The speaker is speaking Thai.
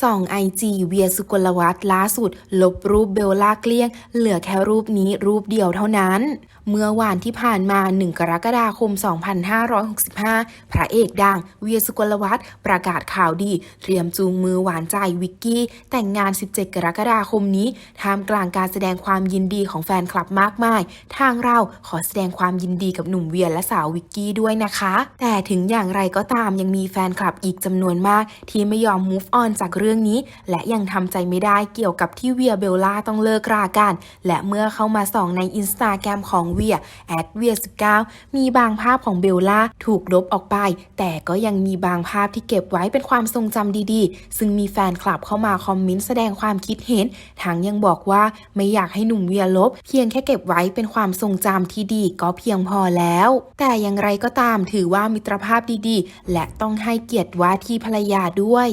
ส่องไอจีเวียสุกลวัฒน์ล่าสุด ลบรูปเบลล่าเกลี้ยง เหลือแค่รูปนี้รูปเดียวเท่านั้น เมื่อวานที่ผ่านมา 1 กรกฎาคม 2565 พระเอกดัง เวียสุกลวัฒน์ประกาศข่าวดี เตรียมจูงมือหวานใจวิกกี้ แต่งงาน 17 กรกฎาคมนี้ท่ามกลางการแสดงความยินดีของแฟนคลับมากมาย ทางเราขอแสดงความยินดีกับหนุ่มเวียและสาววิกกี้ด้วยนะคะ แต่ถึงอย่างไรก็ตามยังมีแฟนคลับอีกจำนวนมาก ที่ไม่ยอม move on จากเรื่องนี้ และยังทำใจไม่ได้เกี่ยวกับที่เวียเบลล่าต้องเลิกรากัน และเมื่อเข้ามาส่องในอินสตาแกรมของเวียแอดเวีย19มีบางภาพของเบลล่าถูกลบออกไป แต่ก็ยังมีบางภาพที่เก็บไว้เป็นความทรงจำดีๆ ซึ่งมีแฟนคลับเข้ามาคอมเมนต์แสดงความคิดเห็นทั้งยังบอกว่าไม่อยากให้หนุ่มเวียลบ เพียงแค่เก็บไว้เป็นความทรงจำที่ดีก็เพียงพอแล้ว แต่อย่างไรก็ตามถือว่ามิตรภาพดีๆ และต้องให้เกียรติว่าที่ภรรยาด้วย